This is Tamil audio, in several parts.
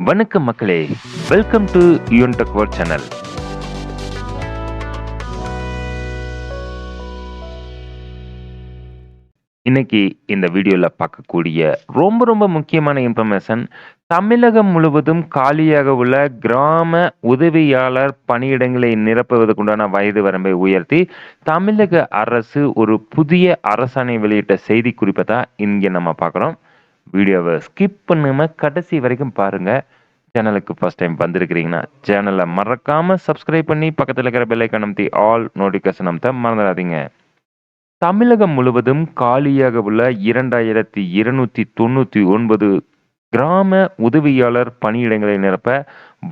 வணக்கம் மக்களே. Welcome to Yoon tech world channel இன்னைக்கு இந்த வீடியோவில் பார்க்கக்கூடிய ரொம்ப ரொம்ப முக்கியமான இன்ஃபர்மேஷன் தமிழகம் முழுவதும் காலியாக உள்ள கிராம உதவியாளர் பணியிடங்களை நிரப்புவதற்குண்டான வயது வரம்பை உயர்த்தி தமிழக அரசு ஒரு புதிய அரசாணை வெளியிட்ட செய்தி குறிப்பை தான் இங்கே நம்ம பார்க்குறோம். வீடியோவை ஸ்கிப் பண்ணாம கடைசி வரைக்கும் பாருங்க. சேனலுக்கு ஃபர்ஸ்ட் டைம் வந்திருக்கிறீங்கன்னா சேனலை மறக்காம சப்ஸ்கிரைப் பண்ணி பக்கத்தில் இருக்கிற பெல்லைக்கன் அமைத்தி ஆல் நோட்டிஃபிகேஷன் அமைத்த மறந்துடாதீங்க. தமிழகம் முழுவதும் காலியாக உள்ள இரண்டாயிரத்தி இருநூத்தி தொண்ணூத்தி ஒன்பது கிராம உதவியாளர் பணியிடங்களை நிரப்ப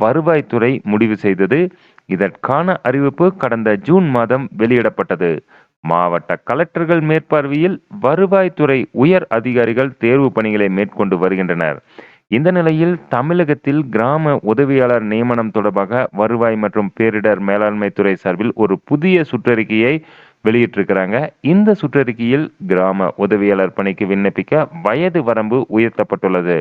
வருவாய்த்துறை முடிவு செய்தது. இதற்கான அறிவிப்பு கடந்த ஜூன் மாதம் வெளியிடப்பட்டது. மாவட்ட கலெக்டர்கள் மேற்பார்வையில் வருவாய்த்துறை உயர் அதிகாரிகள் தேர்வு பணிகளை மேற்கொண்டு வருகின்றனர். இந்த நிலையில் தமிழகத்தில் கிராம உதவியாளர் நியமனம் தொடர்பாக வருவாய் மற்றும் பேரிடர் மேலாண்மை துறை சார்பில் ஒரு புதிய சுற்றறிக்கையை வெளியிட்டிருக்கிறாங்க. இந்த சுற்றறிக்கையில் கிராம உதவியாளர் பணிக்கு விண்ணப்பிக்க வயது வரம்பு உயர்த்தப்பட்டுள்ளது.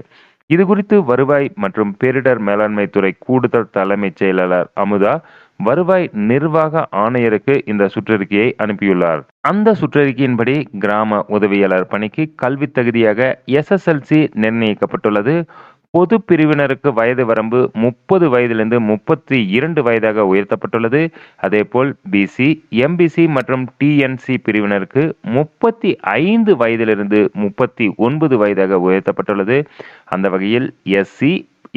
இது குறித்து வருவாய் மற்றும் பேரிடர் மேலாண்மை துறை கூடுதல் தலைமைச் செயலாளர் அமுதா வருவாய் நிர்வாக ஆணையருக்கு இந்த சுற்றறிக்கையை அனுப்பியுள்ளார். அந்த சுற்றறிக்கையின்படி கிராம உதவியாளர் பணிக்கு கல்வி தகுதியாக எஸ்எஸ்எல்சி நிர்ணயிக்கப்பட்டுள்ளது. பொது பிரிவினருக்கு வயது வரம்பு முப்பது வயதிலிருந்து முப்பத்தி இரண்டு வயதாக உயர்த்தப்பட்டுள்ளது. அதேபோல் பிசி எம்பிசி மற்றும் டிஎன்சி பிரிவினருக்கு முப்பத்தி ஐந்து வயதிலிருந்து முப்பத்தி ஒன்பது வயதாக உயர்த்தப்பட்டுள்ளது. அந்த வகையில் எஸ்சி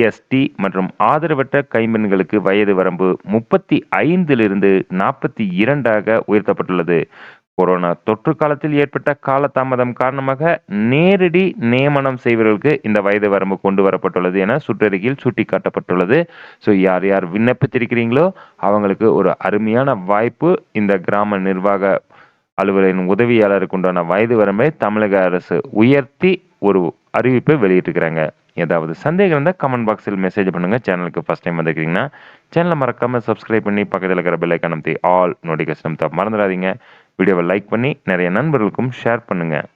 எஸ்டி மற்றும் ஆதரவற்ற கைம்பெண்களுக்கு வயது வரம்பு முப்பத்தி ஐந்திலிருந்து நாற்பத்தி இரண்டாக உயர்த்தப்பட்டுள்ளது. கொரோனா தொற்று காலத்தில் ஏற்பட்ட காலதாமதம் காரணமாக நேரடி நியமனம் செய்வர்களுக்கு இந்த வயது வரம்பு கொண்டு வரப்பட்டுள்ளது என சுற்றறிக்கையில் சுட்டிக்காட்டப்பட்டுள்ளது. ஸோ யார் யார் விண்ணப்பித்திருக்கிறீங்களோ அவங்களுக்கு ஒரு அருமையான வாய்ப்பு இந்த கிராம நிர்வாக அலுவலரின் உதவியாளருக்கு உண்டான வயது வரம்பை தமிழக அரசு உயர்த்தி ஒரு அறிவிப்பை வெளியிட்டிருக்கிறாங்க. ஏதாவது சந்தேகம் இருந்தால் கமெண்ட் பாக்ஸில் மெசேஜ் பண்ணுங்கள் சேனலுக்கு ஃபஸ்ட் டைம் வந்திருக்கீங்கன்னா சேனலை மறக்காமல் சப்ஸ்கிரைப் பண்ணி பக்கத்தில் இருக்கிற பெல் ஐக்கான் ஆல் நோட்டிஃபிகேஷன் மறந்துடாதீங்க. வீடியோவை லைக் பண்ணி நிறைய நண்பர்களுக்கும் ஷேர் பண்ணுங்கள்